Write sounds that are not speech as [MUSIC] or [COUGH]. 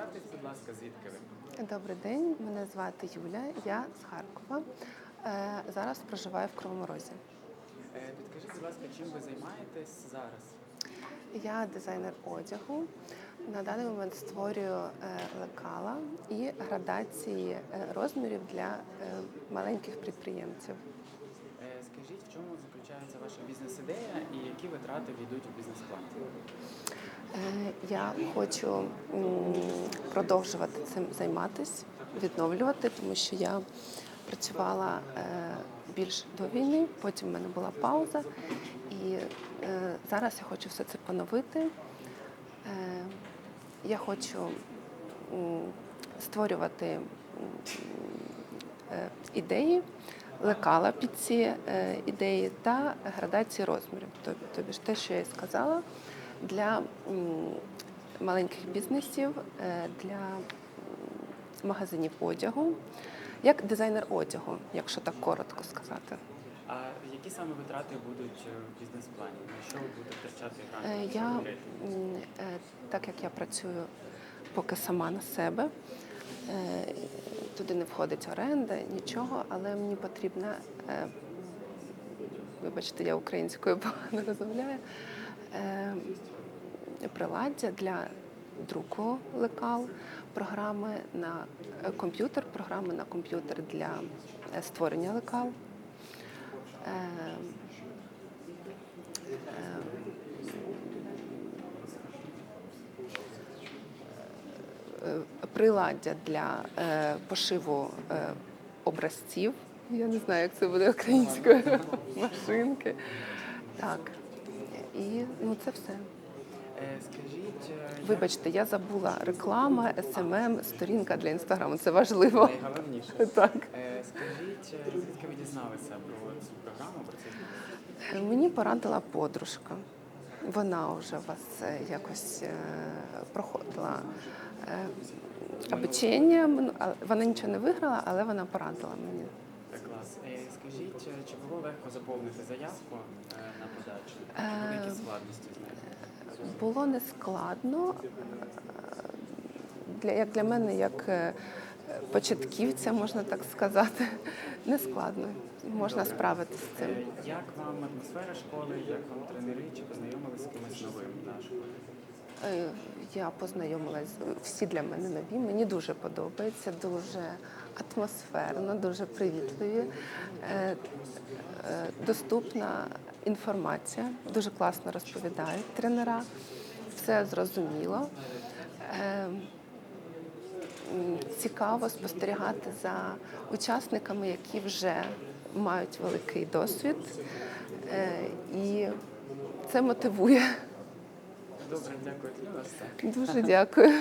Представтесь, будь ласка, звідки ви? Добрий день, мене звати Юля, я з Харкова. Е, Зараз проживаю в Кривому Розі. Е, Підкажіть, будь ласка, чим ви займаєтесь зараз? Я дизайнер одягу. На даний момент створюю е, лекала і градації розмірів для маленьких підприємців. Скажіть, в чому заключається ваша бізнес-ідея які витрати війдуть у бізнес-план? Е, Я хочу продовжувати цим займатися, відновлювати, тому що я працювала е, більш до війни, потім в мене була пауза, і е, зараз я хочу все це поновити. Я хочу створювати ідеї, лекала під ці е, ідеї та градації розмірів. Тобі ж те, що я і сказала, для маленьких бізнесів, е, для магазинів одягу, як дизайнер одягу, якщо так коротко сказати. А які саме витрати будуть е, в бізнес-плані? На що ви будете втрачати гранти? Я, так як я працюю поки сама на себе, туди не входить оренда, нічого, але мені потрібна, е, вибачте, я українською погано розмовляю, е, приладдя для друку лекал, програми на е, комп'ютер, програми на комп'ютер для е, створення лекал. Приладдя для е, пошиву е, образців. Я не знаю, як це буде українською машинки. Так. І ну, це все. Е, Скажіть, е, Вибачте, я забула реклама, СММ, сторінка для інстаграму. Це важливо. найголовніше? [LAUGHS] Так. Е, Скажіть, е, звідки ви дізналися про цю програму, про бізнес? Мені порадила подружка. Вона вже вас е, якось е, проходила е, обучення. Вона нічого не виграла, але вона порадила мені. Клас. Е, Скажіть, е, чи було легко заповнити заявку на подачу? Чи були якісь складності з нею? Було нескладно. е, Для, як для мене, як початківця, можна так сказати, нескладно. Можна справитися з цим. Як вам атмосфера школи, як вам тренери, чи познайомилися з кимось новим на школі? Я познайомилась, всі для мене нові. Мені дуже подобається, дуже атмосферно, дуже привітливі, е, е, доступна інформація, дуже класно розповідають тренера, все зрозуміло. Е, Цікаво спостерігати за учасниками, які вже мають великий досвід, Е, і це мотивує. Добре, дякую. Дуже дякую.